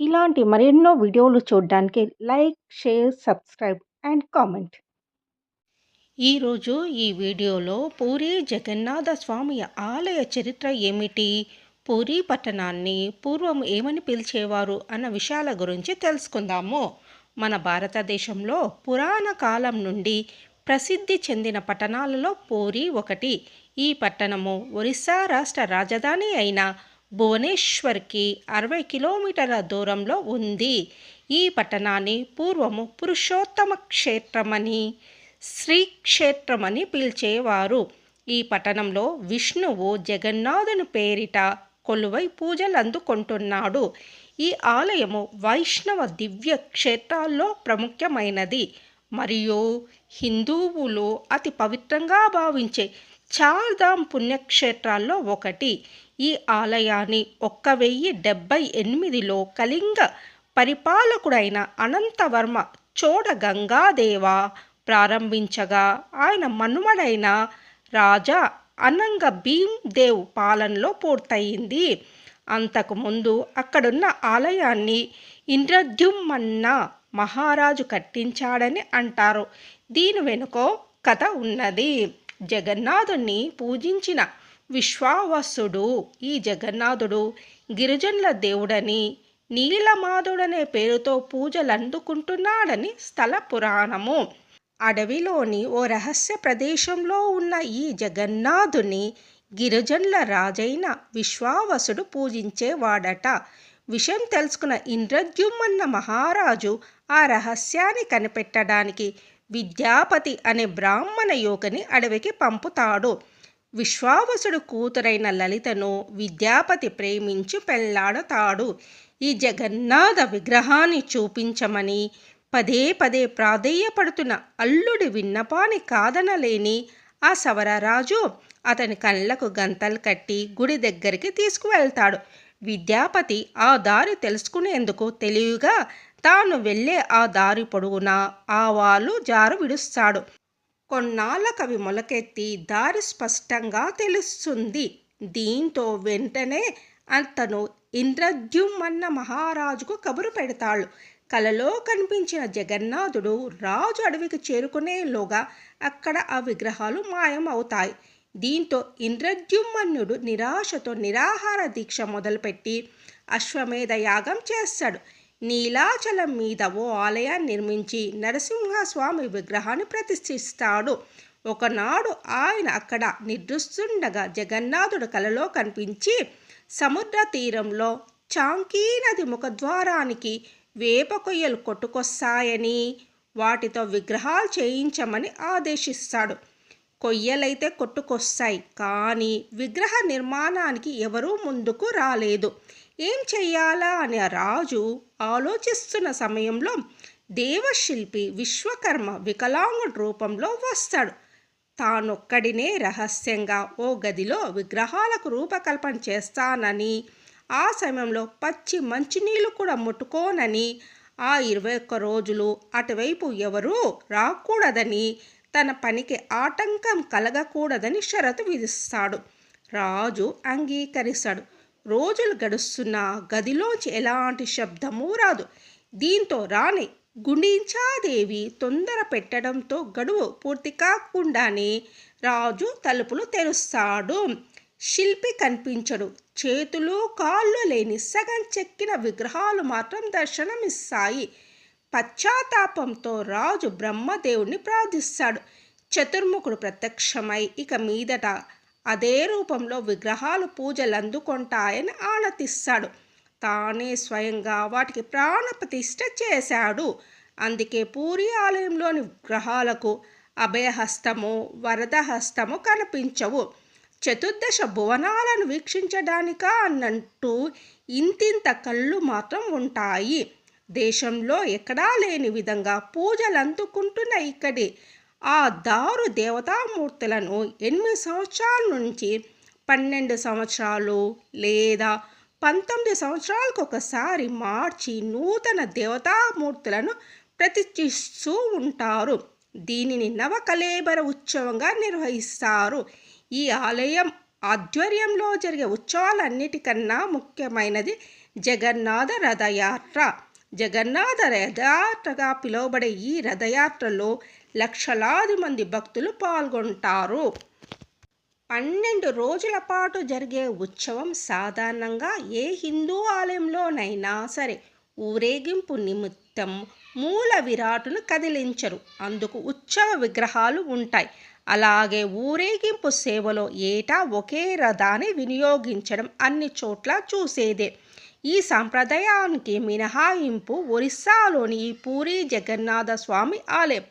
ఇలాంటి మరెన్నో వీడియోలు చూడడానికి like, share, subscribe and comment. ఈరోజు ఈ వీడియోలో పూరి జగన్నాథ స్వామి ఆలయ చరిత్ర ఏమిటి? పూరీ పట్టణాన్ని పూర్వం ఏమని పిలిచేవారు అన్న విషయాల గురించి తెలుసుకుందాము. మన భారతదేశంలో పురాణ కాలం నుండి ప్రసిద్ధి చెందిన పట్టణాలలో పూరి ఒకటి. ఈ పట్టణము ఒరిస్సా రాష్ట్ర రాజధాని అయిన భువనేశ్వర్కి అరవై కిలోమీటర్ల దూరంలో ఉంది. ఈ పట్టణాన్ని పూర్వము పురుషోత్తమ క్షేత్రమని శ్రీక్షేత్రమని పిలిచేవారు. ఈ పట్టణంలో విష్ణువు జగన్నాథుని పేరిట కొలువై పూజలు అందుకుంటున్నాడు ఈ ఆలయము వైష్ణవ దివ్య క్షేత్రాల్లో ప్రముఖమైనది మరియు హిందువులు అతి పవిత్రంగా భావించే చార్ధామ్ పుణ్యక్షేత్రాల్లో ఒకటి. ఈ ఆలయాన్ని ఒక్క వెయ్యి డెబ్బై ఎనిమిదిలో కళింగ పరిపాలకుడైన అనంతవర్మ చోడ గంగాదేవ ప్రారంభించగా ఆయన మనుమడైన రాజా అనంగ భీమ్ దేవ్ పాలనలో పూర్తయింది. అంతకుముందు అక్కడున్న ఆలయాన్ని ఇంద్రద్యుమ్మన్న మహారాజు కట్టించాడని అంటారు. దీని వెనుక కథ ఉన్నది. జగన్నాథుణ్ణి పూజించిన విశ్వావసుడు ఈ జగన్నాథుడు గిరిజనుల దేవుడని నీలమాధుడనే పేరుతో పూజలు అందుకుంటున్నాడని స్థల పురాణము. అడవిలోని ఓ రహస్య ప్రదేశంలో ఉన్న ఈ జగన్నాథుని గిరిజనుల రాజైన విశ్వావసుడు పూజించేవాడట. విషయం తెలుసుకున్న ఇంద్రద్యుమ్మన్న మహారాజు ఆ రహస్యాన్ని కనిపెట్టడానికి విద్యాపతి అనే బ్రాహ్మణ యోగని అడవికి పంపుతాడు. విశ్వావసుడు కూతురైన లలితను విద్యాపతి ప్రేమించి పెళ్ళాడతాడు. ఈ జగన్నాథ విగ్రహాన్ని చూపించమని పదే పదే ప్రాధేయపడుతున్న అల్లుడి విన్నపాన్ని కాదనలేని ఆ సవరరాజు అతని కళ్ళకు గంతలు కట్టి గుడి దగ్గరికి తీసుకువెళ్తాడు. విద్యాపతి ఆ దారి తెలుసుకునేందుకు తెలివిగా తాను వెళ్ళే ఆ దారి పొడుగునా ఆవాలు జారు విడుస్తాడు. కొన్నాళ్ళ కవి మొలకెత్తి దారి స్పష్టంగా తెలుస్తుంది. దీంతో వెంటనే అతను ఇంద్రద్యుమ్మన్న మహారాజుకు కబురు పెడతాడు. కలలో కనిపించిన జగన్నాథుడు రాజు అడవికి చేరుకునేలోగా అక్కడ ఆ విగ్రహాలు మాయం అవుతాయి దీంతో ఇంద్రద్యుమ్మన్యుడు నిరాశతో నిరాహార దీక్ష మొదలుపెట్టి అశ్వమేధ యాగం చేస్తాడు. నీలాచలం మీద ఓ ఆలయాన్ని నిర్మించి నరసింహస్వామి విగ్రహాన్ని ప్రతిష్ఠిస్తాడు. ఒకనాడు ఆయన అక్కడ నిద్రిస్తుండగా జగన్నాథుడు కలలో కనిపించి సముద్ర తీరంలో చాంకీ నది ముఖద్వారానికి వేప కొయ్యలు కొట్టుకొస్తాయని వాటితో విగ్రహాలు చేయించమని ఆదేశిస్తాడు. కొయ్యలైతే కొట్టుకొస్తాయి కానీ విగ్రహ నిర్మాణానికి ఎవరూ ముందుకు రాలేదు. ఏం చెయ్యాలా అని రాజు ఆలోచిస్తున్న సమయంలో దేవశిల్పి విశ్వకర్మ వికలాంగుడి రూపంలో వస్తాడు. తానొక్కడినే రహస్యంగా ఓ గదిలో విగ్రహాలకు రూపకల్పన చేస్తానని ఆ సమయంలో పచ్చి మంచినీళ్ళు కూడా ముట్టుకోనని ఆ ఇరవై ఒక్క రోజులు అటువైపు ఎవరూ రాకూడదని తన పనికి ఆటంకం కలగకూడదని షరతు విధిస్తాడు. రాజు అంగీకరిస్తాడు. రోజులు గడుస్తున్న గదిలోంచి ఎలాంటి శబ్దమూ రాదు. దీంతో రాణి గుండించాదేవి తొందర పెట్టడంతో గడువు పూర్తి కాకుండానే రాజు తలుపులు తెరుస్తాడు. శిల్పి కనిపించడు. చేతులు కాళ్ళు లేని సగం చెక్కిన విగ్రహాలు మాత్రం దర్శనమిస్తాయి. పశ్చాత్తాపంతో రాజు బ్రహ్మదేవుణ్ణి ప్రార్థిస్తాడు. చతుర్ముఖుడు ప్రత్యక్షమై ఇక మీదట అదే రూపంలో విగ్రహాలు పూజలు అందుకుంటాయని ఆనతిస్తాడు తానే స్వయంగా వాటికి ప్రాణప్రతిష్ఠ చేశాడు. అందుకే పూరి ఆలయంలోని విగ్రహాలకు అభయహస్తము వరదహస్తము కనిపించవు. చతుర్దశ భువనాలను వీక్షించడానికా అన్నట్టు ఇంతింత కళ్ళు మాత్రం ఉంటాయి. దేశంలో ఎక్కడా లేని విధంగా పూజలు అందుకుంటున్న ఇక్కడి. ఆ దారు దేవతామూర్తులను ఎనిమిది సంవత్సరాల నుంచి పన్నెండు సంవత్సరాలు లేదా పంతొమ్మిది సంవత్సరాలకు ఒకసారి మార్చి నూతన దేవతామూర్తులను ప్రతిష్ఠిస్తూ ఉంటారు. దీనిని నవకలేబర ఉత్సవంగా నిర్వహిస్తారు. ఈ ఆలయం ఆధ్వర్యంలో జరిగే ఉత్సవాలన్నిటికన్నా ముఖ్యమైనది జగన్నాథ రథయాత్ర. జగన్నాథ రథయాత్రగా పిలువబడే ఈ రథయాత్రలో లక్షలాది మంది భక్తులు పాల్గొంటారు. పన్నెండు రోజుల పాటు జరిగే ఉత్సవం సాధారణంగా ఏ హిందూ ఆలయంలోనైనా సరే ఊరేగింపు నిమిత్తం మూల విరాటును కదిలించరు. అందుకు ఉత్సవ విగ్రహాలు ఉంటాయి. అలాగే ఊరేగింపు సేవలో ఏటా ఒకే రథాన్ని వినియోగించడం అన్ని చోట్ల చూసేదే. ఈ సంప్రదాయానికి మినహాయింపు ఒరిస్సాలోని పూరి జగన్నాథ స్వామి ఆలయం.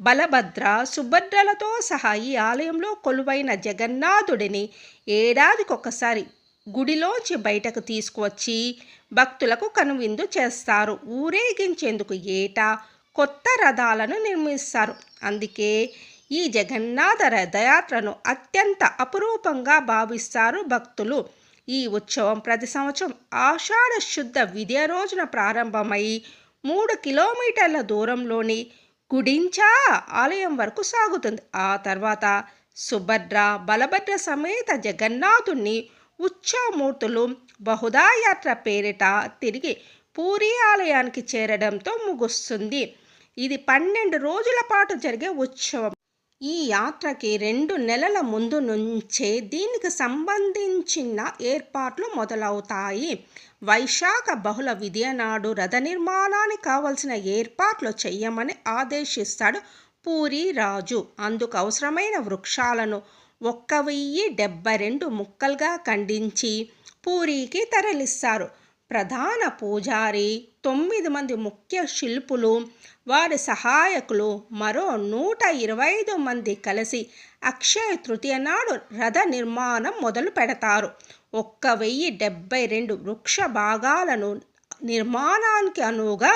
బలభద్ర సుభద్రలతో సహా ఈ ఆలయంలో కొలువైన జగన్నాథుడిని ఏడాదికొకసారి గుడిలోంచి బయటకు తీసుకువచ్చి భక్తులకు కనువిందు చేస్తారు. ఊరేగించేందుకు ఏటా కొత్త రథాలను నిర్మిస్తారు. అందుకే ఈ జగన్నాథ రథయాత్రను అత్యంత అపురూపంగా భావిస్తారు భక్తులు. ఈ ఉత్సవం ప్రతి సంవత్సరం ఆషాఢ శుద్ధ విద్య రోజున ప్రారంభమై మూడు కిలోమీటర్ల దూరంలోని గుడించా ఆలయం వరకు సాగుతుంది. ఆ తర్వాత సుభద్ర బలభద్ర సమేత జగన్నాథుణ్ణి ఉత్సవమూర్తులు బహుదాయాత్ర పేరిట తిరిగి పూరి ఆలయానికి చేరడంతో ముగుస్తుంది. ఇది పన్నెండు రోజుల పాటు జరిగే ఉత్సవం. ఈ యాత్రకి రెండు నెలల ముందు నుంచే దీనికి సంబంధించిన ఏర్పాట్లు మొదలవుతాయి. వైశాఖ బహుళ విద్యనాడు రథ నిర్మాణానికి కావలసిన ఏర్పాట్లు చెయ్యమని ఆదేశిస్తాడు పూరి రాజు. అందుకు అవసరమైన వృక్షాలను ఒక్క వెయ్యి డెబ్బై రెండు ముక్కలుగా ఖండించి పూరికి తరలిస్తారు. ప్రధాన పూజారి తొమ్మిది మంది ముఖ్య శిల్పులు వారి సహాయకులు మరో నూట ఇరవై ఐదు మంది కలిసి అక్షయ తృతీయ నాడు రథ నిర్మాణం మొదలు పెడతారు. ఒక్క వెయ్యి డెబ్బై రెండు వృక్ష భాగాలను నిర్మాణానికి అనువుగా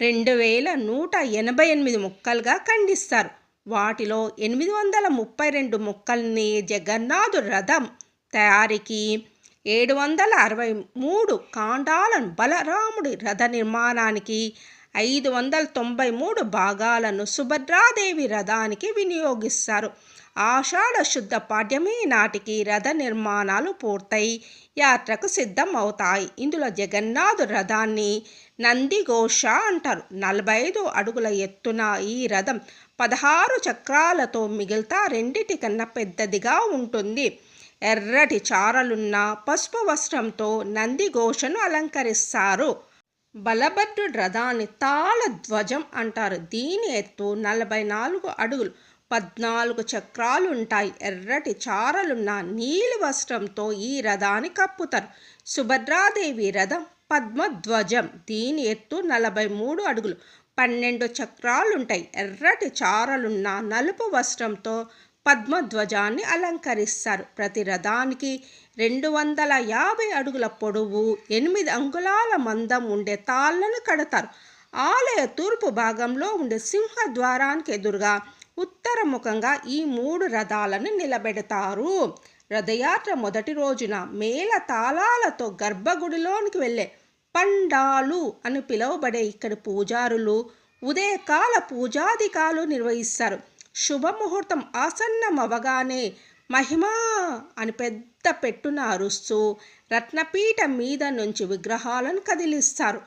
రెండు వేల నూట ఎనభై ఎనిమిది ముక్కలుగా ఖండిస్తారు. వాటిలో ఎనిమిది వందల ముప్పై రెండు ముక్కల్ని జగన్నాథు రథం తయారీకి ఏడు వందల అరవై మూడు కాండాలను బలరాముడి రథ నిర్మాణానికి ఐదు వందల తొంభై మూడు భాగాలను సుభద్రాదేవి రథానికి వినియోగిస్తారు. ఆషాఢ శుద్ధ పాడ్యమి నాటికి రథ నిర్మాణాలు పూర్తయి యాత్రకు సిద్ధం అవుతాయి ఇందులో జగన్నాథు రథాన్ని నందిఘోష అంటారు. నలభై ఐదు అడుగుల ఎత్తున ఈ రథం పదహారు చక్రాలతో మిగిలితా రెండిటి కన్నా పెద్దదిగా ఉంటుంది. ఎర్రటి చారలున్న పసుపు వస్త్రంతో నందిఘోషను అలంకరిస్తారు. బలభద్రుడి రథాన్ని తాళ ధ్వజం అంటారు. దీని ఎత్తు నలభై నాలుగు అడుగులు పద్నాలుగు చక్రాలు ఉంటాయి ఎర్రటి చారలున్న నీలి వస్త్రంతో ఈ రథాన్ని కప్పుతారు. సుభద్రాదేవి రథం పద్మధ్వజం దీని ఎత్తు నలభై మూడు అడుగులు పన్నెండు చక్రాలుంటాయి. ఎర్రటి చారలున్న నలుపు వస్త్రంతో పద్మధ్వజాన్ని అలంకరిస్తారు. ప్రతి రథానికి రెండు వందల యాభై అడుగుల పొడవు ఎనిమిది అంగుళాల మందం ఉండే తాళ్ళను కడతారు. ఆలయ తూర్పు భాగంలో ఉండే సింహద్వారానికి ఎదురుగా ఉత్తరముఖంగా ఈ మూడు రథాలను నిలబెడతారు. రథయాత్ర మొదటి రోజున మేళ తాళాలతో గర్భగుడిలోనికి వెళ్ళే పండాలు అని పిలువబడే ఇక్కడి పూజారులు ఉదయకాల పూజాధికాలు నిర్వహిస్తారు. శుభముహూర్తం ఆసన్నమవగానే మహిమా అని పెద్ద పెట్టున అరుస్తూ రత్నపీఠ మీద నుంచి విగ్రహాలను కదిలిస్తారు.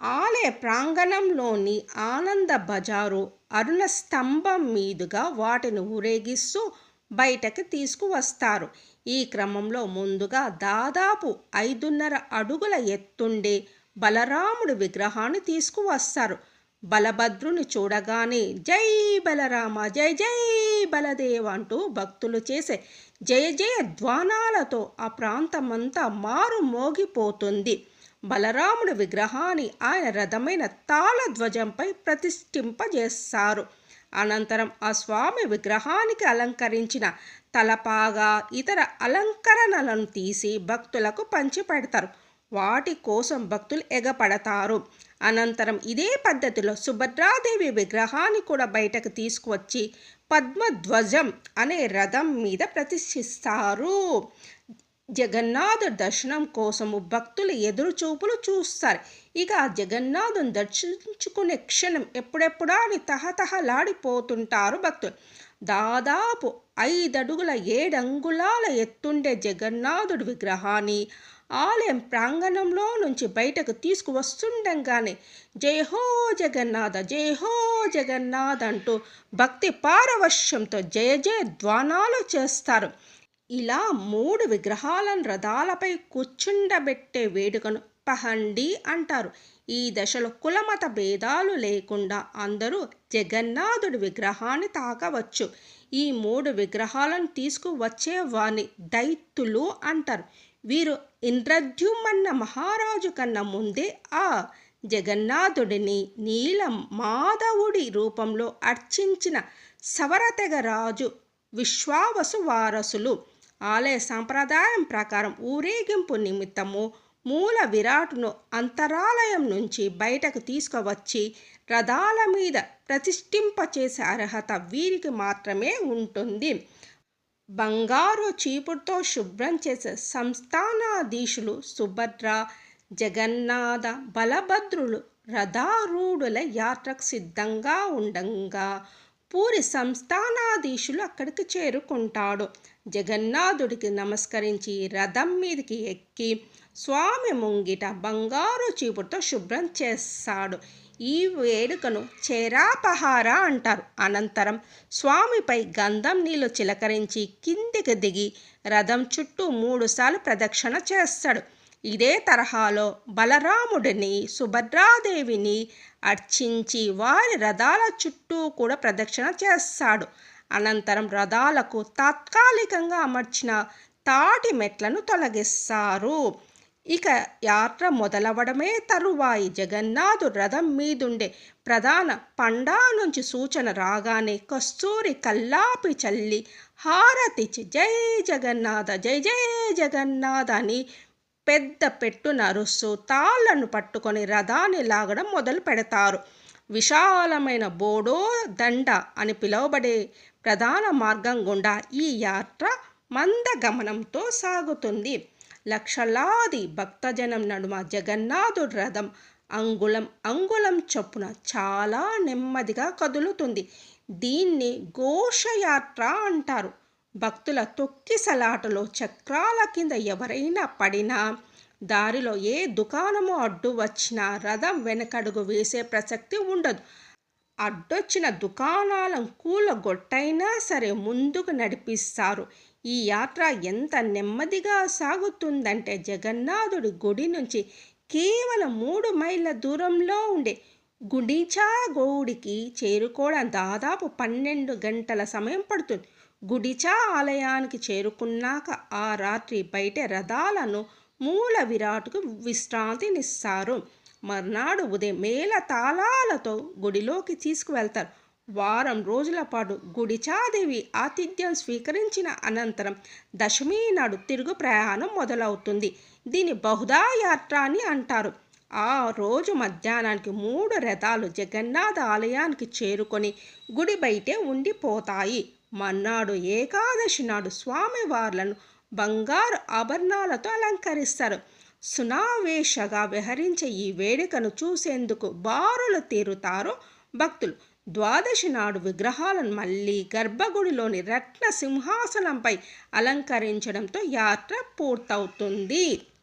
ఆలయ ప్రాంగణంలోని ఆనంద బజారు అరుణ స్తంభం మీదుగా వాటిని ఊరేగిస్తూ బయటకు తీసుకువస్తారు. ఈ క్రమంలో ముందుగా దాదాపు ఐదున్నర అడుగుల ఎత్తుండే బలరాముడి విగ్రహాన్ని తీసుకువస్తారు. బలభద్రుని చూడగానే జై బలరామ జై జై బలదేవ్ అంటూ భక్తులు చేసే జయ జయ ధ్వానాలతో ఆ ప్రాంతమంతా మారు మోగిపోతుంది బలరాముడు విగ్రహాన్ని ఆయన రథమైన తాళధ్వజంపై ప్రతిష్ఠింపజేస్తారు. అనంతరం ఆ స్వామి విగ్రహానికి అలంకరించిన తలపాగా ఇతర అలంకరణలను తీసి భక్తులకు పంచిపెడతారు. వాటి కోసం భక్తులు ఎగపడతారు. అనంతరం ఇదే పద్ధతిలో సుభద్రాదేవి విగ్రహాన్ని కూడా బయటకు తీసుకువచ్చి పద్మధ్వజం అనే రథం మీద ప్రతిష్ఠిస్తారు. జగన్నాథు దర్శనం కోసము భక్తులు ఎదురు చూపులు చూస్తారు. ఇక జగన్నాథుని దర్శించుకునే క్షణం ఎప్పుడెప్పుడా అని తహతహలాడిపోతుంటారు భక్తులు. దాదాపు ఐదడుగుల ఏడంగుళాల ఎత్తుండే జగన్నాథుడి విగ్రహాన్ని ఆలయం ప్రాంగణంలో నుంచి బయటకు తీసుకువస్తుండగానే జయహో జగన్నాథ జయహో జగన్నాథ్ జగన్నాథ అంటూ భక్తి పారవశ్యంతో జయ జయ ధ్వానాలు చేస్తారు. ఇలా మూడు విగ్రహాలను రథాలపై కూర్చుండబెట్టే వేడుకను పహండి అంటారు. ఈ దశలో కులమత భేదాలు లేకుండా అందరూ జగన్నాథుడి విగ్రహాన్ని తాకవచ్చు. ఈ మూడు విగ్రహాలను తీసుకువచ్చేవారిని దైత్యులు అంటారు. వీరు ఇంద్రద్యుమ్మన్న మహారాజు కన్నా ముందే ఆ జగన్నాథుడిని నీల మాధవుడి రూపంలో అర్చించిన సవరతెగ రాజు విశ్వావసు వారసులు. ఆలయ సాంప్రదాయం ప్రకారం ఊరేగింపు నిమిత్తము మూల విరాట్ను అంతరాలయం నుంచి బయటకు తీసుకువచ్చి రథాల మీద ప్రతిష్ఠింపచేసే అర్హత వీరికి మాత్రమే ఉంటుంది. బంగారు చీపుడుతో శుభ్రం చేసే సంస్థానాధీశులు సుభద్ర జగన్నాథ బలభద్రులు రథారూఢుల యాత్రకు సిద్ధంగా ఉండంగా పూరి సంస్థానాధీశులు అక్కడికి చేరుకుంటాడు. జగన్నాథుడికి నమస్కరించి రథం మీదకి ఎక్కి స్వామి ముంగిట బంగారు చీపుడుతో శుభ్రం చేస్తాడు. ఈ వేడుకను చేరాపహార అంటారు. అనంతరం స్వామిపై గంధం నీళ్ళు చిలకరించి కిందికి దిగి రథం చుట్టూ మూడుసార్లు ప్రదక్షిణ చేస్తాడు. ఇదే తరహాలో బలరాముడిని సుభద్రాదేవిని అర్చించి వారి రథాల చుట్టూ కూడా ప్రదక్షిణ చేస్తాడు. అనంతరం రథాలకు తాత్కాలికంగా అమర్చిన తాటి మెట్లను తొలగిస్తారు. ఇక యాత్ర మొదలవడమే తరువాయి. జగన్నాథు రథం మీదుండే ప్రధాన పండా నుంచి సూచన రాగానే కస్తూరి కల్లాపి చల్లి హారతిచి జై జగన్నాథ జై జై జగన్నాథ అని పెద్ద పెట్టు నరుస్తూ తాళ్ళను పట్టుకొని రథాన్ని లాగడం మొదలు పెడతారు. విశాలమైన బోడో దండ అని పిలువబడే ప్రధాన మార్గం గుండా ఈ యాత్ర మందగమనంతో సాగుతుంది. లక్షలాది భక్తజనం నడుమ జగన్నాథుడి రథం అంగుళం అంగుళం చొప్పున చాలా నెమ్మదిగా కదులుతుంది. దీన్ని ఘోషయాత్ర అంటారు. భక్తుల తొక్కిసలాటలో చక్రాల కింద ఎవరైనా పడినా దారిలో ఏ దుకాణము అడ్డు వచ్చినా రథం వెనకడుగు వేసే ప్రసక్తి ఉండదు. అడ్డొచ్చిన దుకాణాలను కూలగొట్టైనా సరే ముందుకు నడిపిస్తారు. ఈ యాత్ర ఎంత నెమ్మదిగా సాగుతుందంటే జగన్నాథుడి గుడి నుంచి కేవలం మూడు మైళ్ళ దూరంలో ఉండే గుడిచా గౌడికి చేరుకోవడం దాదాపు పన్నెండు గంటల సమయం పడుతుంది. గుడిచా ఆలయానికి చేరుకున్నాక ఆ రాత్రి బయట రథాలను మూల విరాట్కు విశ్రాంతినిస్తారు మర్నాడు ఉదయం మేళ తాళాలతో గుడిలోకి తీసుకువెళ్తారు. వారం రోజుల పాటు గుడిచాదేవి ఆతిథ్యం స్వీకరించిన అనంతరం దశమి నాడు తిరుగు ప్రయాణం మొదలవుతుంది. దీని బహుదా యాత్ర అని అంటారు. ఆ రోజు మధ్యాహ్నానికి మూడు రథాలు జగన్నాథ ఆలయానికి చేరుకొని గుడి బయటే ఉండిపోతాయి. మన్నాడు ఏకాదశి నాడు స్వామివార్లను బంగారు ఆభరణాలతో అలంకరిస్తారు. సునావేశగా విహరించే ఈ వేడుకను చూసేందుకు బారులు తీరుతారు భక్తులు. ద్వాదశి నాడు విగ్రహాలను మళ్ళీ గర్భగుడిలోని రత్న సింహాసనంపై అలంకరించడంతో యాత్ర పూర్తవుతుంది.